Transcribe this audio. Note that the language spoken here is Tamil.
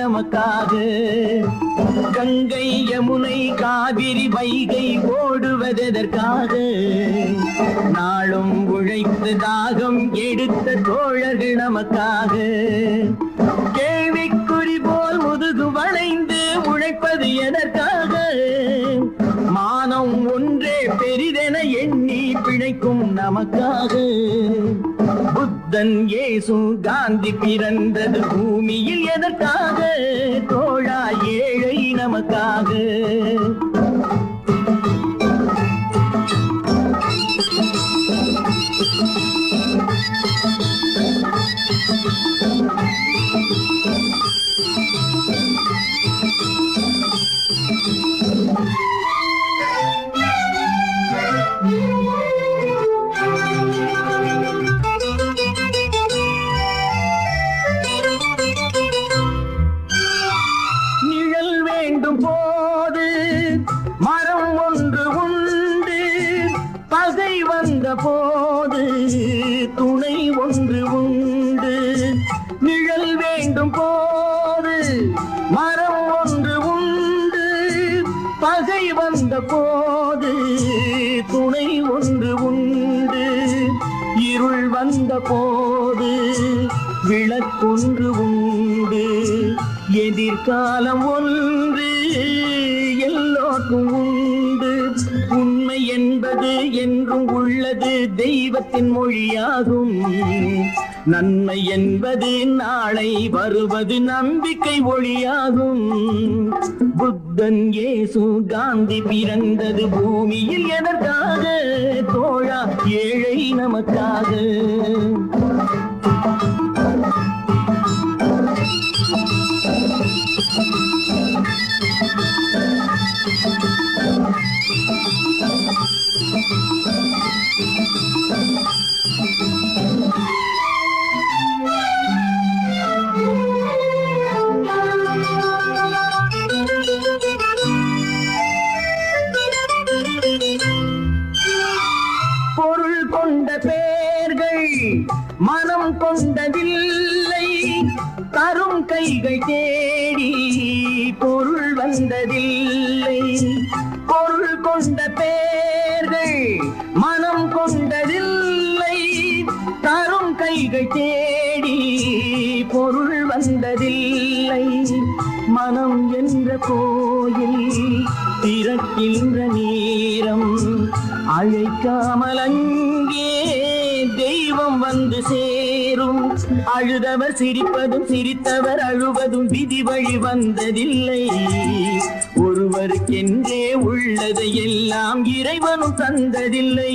நமக்காக. கங்கை யமுனை காவிரி வைகை ஓடுவதற்காக நாளும் உழைத்து தாகம் எடுத்த தோழர்கள் நமக்காக. கே எண்ணி பிழைக்கும் நமக்காக. புத்தன் ஏசு காந்தி பிறந்தது பூமியில் எதற்காக? தோழா ஏழை நமக்காக போது துணை ஒன்று உண்டு. நிழல் வேண்டும் போது மரம் ஒன்று உண்டு. பகை வந்த போது துணை ஒன்று உண்டு. இருள் வந்த போது விளக்கொன்று உண்டு. எதிர்காலம் ஒன்று எல்லோருக்கும் உண்டு. உண்மை என்பது என்றும் உள்ளது தெய்வத்தின் மொழியாகும். நன்மை என்பது நாளை வருவது நம்பிக்கை ஒளியாகும். புத்தன் ஏசு காந்தி பிறந்தது பூமியில் எதற்காக? தோழா ஏழை நமக்காக. Thank you. மனம் கொண்டதில்லை. தரும் கைகள் தேடி பொருள் வந்ததில்லை. தரும் கைகள் தேடி பொருள் வந்ததில்லை. மனம் என்ற கோயில் திறக்கின்ற நேரம். அழைக்காமல் அங்கே தெய்வம் வந்து சேரும். அழுதவர் சிரிப்பதும் சிரித்தவர் அழுவதும் விதி வழி வந்ததில்லை. ஒருவருக்கென்றே உள்ளதை எல்லாம் இறைவனும் தந்ததில்லை.